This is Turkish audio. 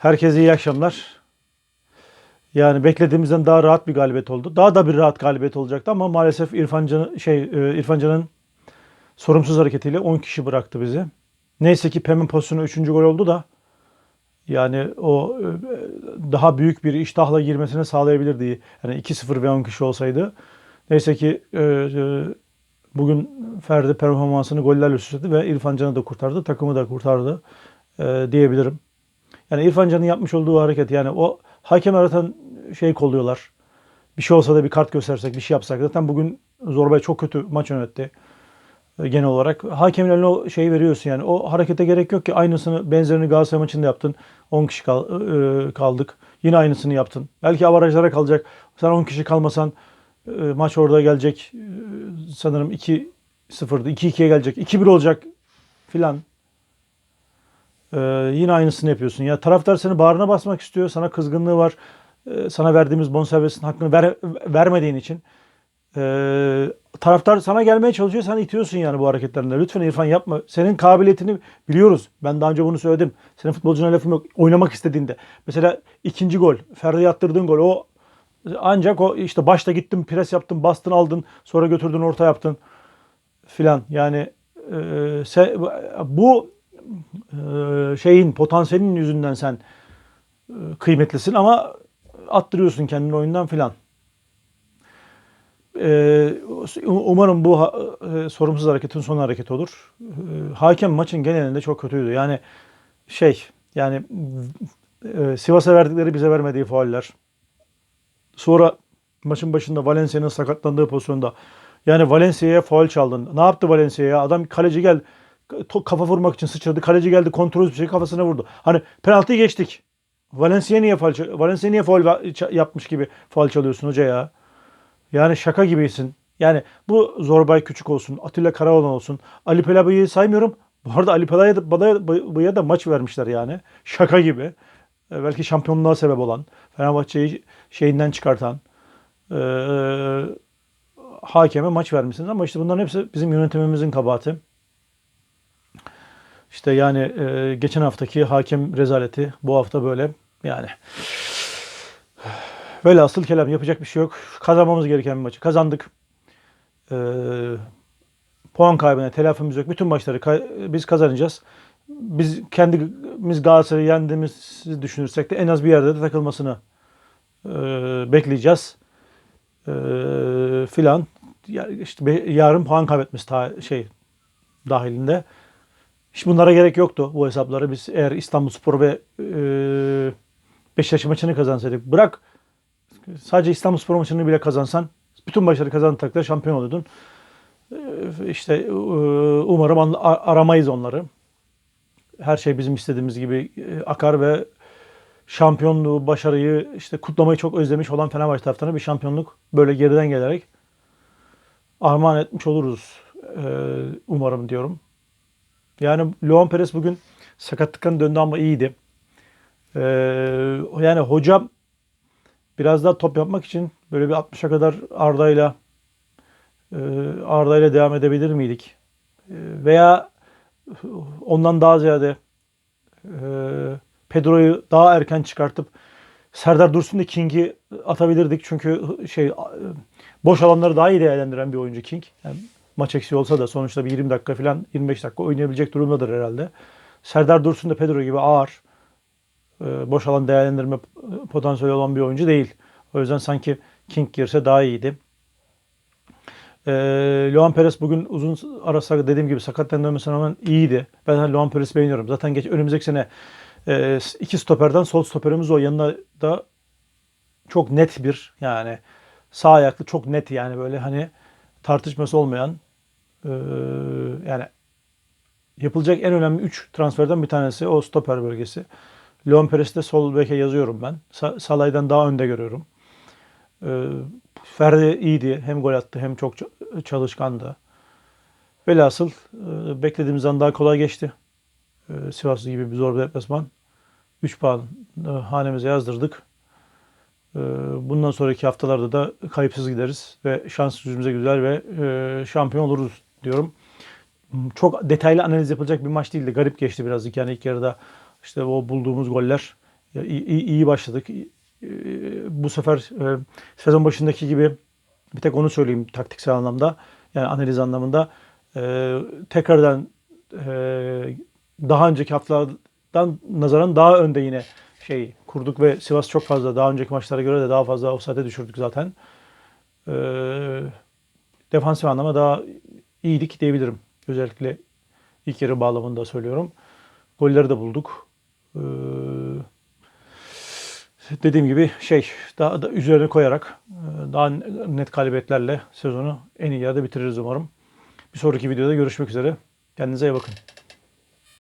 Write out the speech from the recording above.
Herkese iyi akşamlar. Yani beklediğimizden daha rahat bir galibiyet oldu. Daha da bir rahat galibiyet olacaktı ama maalesef İrfan Can şey e, İrfan Can'ın sorumsuz hareketiyle 10 kişi bıraktı bizi. Neyse ki Pem'in pozisyonu 3. gol oldu da yani o e, daha büyük bir iştahla girmesini sağlayabilirdi. Yani 2-0 ve 10 kişi olsaydı. Neyse ki e, bugün Ferdi performansını gollerle süsledi ve İrfan Can'ı da kurtardı. Takımı da kurtardı diyebilirim. Yani İrfan Can'ın yapmış olduğu hareket yani o hakem aratan şey kolluyorlar. Bir şey olsa da bir kart göstersek, bir şey yapsak. Zaten bugün Zorbay çok kötü maç yönetti e, genel olarak. Hakemin eline o şeyi veriyorsun yani. O harekete gerek yok ki. Aynısını, benzerini Galatasaray maçında yaptın. 10 kişi kal- e, kaldık. Yine aynısını yaptın. Belki avarajlara kalacak. Sen 10 kişi kalmasan e, maç orada gelecek. E, sanırım 2-0'dı. 2-2'ye gelecek. 2-1 olacak filan. Ee, yine aynısını yapıyorsun. Ya taraftar seni bağrına basmak istiyor. Sana kızgınlığı var. Ee, sana verdiğimiz bonservisin hakkını ver, vermediğin için. Ee, taraftar sana gelmeye çalışıyor. Sen itiyorsun yani bu hareketlerinde. Lütfen İrfan yapma. Senin kabiliyetini biliyoruz. Ben daha önce bunu söyledim. Senin futbolcuna lafım yok. Oynamak istediğinde. Mesela ikinci gol. Ferdi attırdığın gol. O ancak o işte başta gittin pres yaptın bastın aldın sonra götürdün orta yaptın filan yani e, se- bu şeyin potansiyelin yüzünden sen e, kıymetlisin ama attırıyorsun kendini oyundan filan. E, umarım bu e, sorumsuz hareketin son hareketi olur. E, hakem maçın genelinde çok kötüydü. Yani şey yani e, Sivas'a verdikleri bize vermediği fauller. Sonra maçın başında Valencia'nın sakatlandığı pozisyonda yani Valencia'ya faul çaldın. Ne yaptı Valencia'ya? Adam kaleci gel kafa vurmak için sıçradı. Kaleci geldi kontrolsüz bir şey kafasına vurdu. Hani penaltıyı geçtik. Valencia niye faul Valencia niye faul yapmış gibi faul çalıyorsun hoca ya? Yani şaka gibisin. Yani bu Zorbay Küçük olsun, Atilla Karaoğlan olsun, Ali Pelabı'yı saymıyorum. Bu arada Ali Pelabı'ya da maç vermişler yani. Şaka gibi. E, belki şampiyonluğa sebep olan, Fenerbahçe'yi şeyinden çıkartan, e, hakeme maç vermişsiniz ama işte bunların hepsi bizim yönetimimizin kabahati. İşte yani e, geçen haftaki hakem rezaleti bu hafta böyle yani böyle asıl kelam yapacak bir şey yok. Kazanmamız gereken bir maçı kazandık. E, puan kaybına telafimiz yok. Bütün maçları kay- biz kazanacağız. Biz kendimiz Galatasaray'ı yendiğimizi düşünürsek de en az bir yerde de takılmasını e, bekleyeceğiz. E, filan. Ya, işte yarın puan kaybetmesi ta- şey dahilinde. Hiç bunlara gerek yoktu bu hesapları. Biz eğer İstanbulspor ve e, Beşiktaş maçını kazansaydık. Bırak sadece İstanbulspor maçını bile kazansan bütün maçları kazandığın takdirde şampiyon oluyordun. E, işte e, umarım aramayız onları. Her şey bizim istediğimiz gibi e, akar ve şampiyonluğu, başarıyı, işte kutlamayı çok özlemiş olan Fenerbahçe taraftarına bir şampiyonluk böyle geriden gelerek armağan etmiş oluruz e, umarım diyorum. Yani Luan Perez bugün sakatlıktan döndü ama iyiydi. Ee, yani hocam biraz daha top yapmak için böyle bir 60'a kadar Arda'yla e, Arda'yla devam edebilir miydik? E, veya ondan daha ziyade e, Pedro'yu daha erken çıkartıp Serdar Dursun da King'i atabilirdik. Çünkü şey e, boş alanları daha iyi değerlendiren bir oyuncu King. Yani maç eksiği olsa da sonuçta bir 20 dakika falan 25 dakika oynayabilecek durumdadır herhalde. Serdar Dursun da Pedro gibi ağır. e, Boş alan değerlendirme potansiyeli olan bir oyuncu değil. O yüzden sanki King girse daha iyiydi. E, Luan Perez bugün uzun ara dediğim gibi sakattan dönmesine rağmen iyiydi. Ben Luan Perez'i beğeniyorum. Zaten geç önümüzdeki sene e, iki stoperden sol stoperimiz o. Yanına da çok net bir yani sağ ayaklı çok net yani böyle hani tartışması olmayan e, yani yapılacak en önemli 3 transferden bir tanesi o stoper bölgesi. Leon Perez'i de sol beke yazıyorum ben. Sa- Salah'dan daha önde görüyorum. E, Ferdi iyiydi. Hem gol attı hem çok çalışkandı. Velhasıl e, beklediğimizden daha kolay geçti. E, Sivas gibi bir zor bir deplasman. 3 puan e, hanemize yazdırdık. E, bundan sonraki haftalarda da kayıpsız gideriz ve şans yüzümüze güzel ve e, şampiyon oluruz diyorum. Çok detaylı analiz yapılacak bir maç değildi. Garip geçti birazcık yani ilk yarıda işte o bulduğumuz goller iyi, iyi- başladık. E, Bu sefer e, sezon başındaki gibi bir tek onu söyleyeyim taktiksel anlamda. Yani analiz anlamında. E, tekrardan daha önceki haftalardan nazaran daha önde yine şey kurduk ve Sivas çok fazla daha önceki maçlara göre de daha fazla offside'e düşürdük zaten. E, defansif anlamda daha iyiydik diyebilirim. Özellikle ilk yarı bağlamında söylüyorum. Golleri de bulduk. Ee, dediğim gibi şey daha da üzerine koyarak e, daha net galibiyetlerle sezonu en iyi yerde bitiririz umarım. Bir sonraki videoda görüşmek üzere. Kendinize iyi bakın.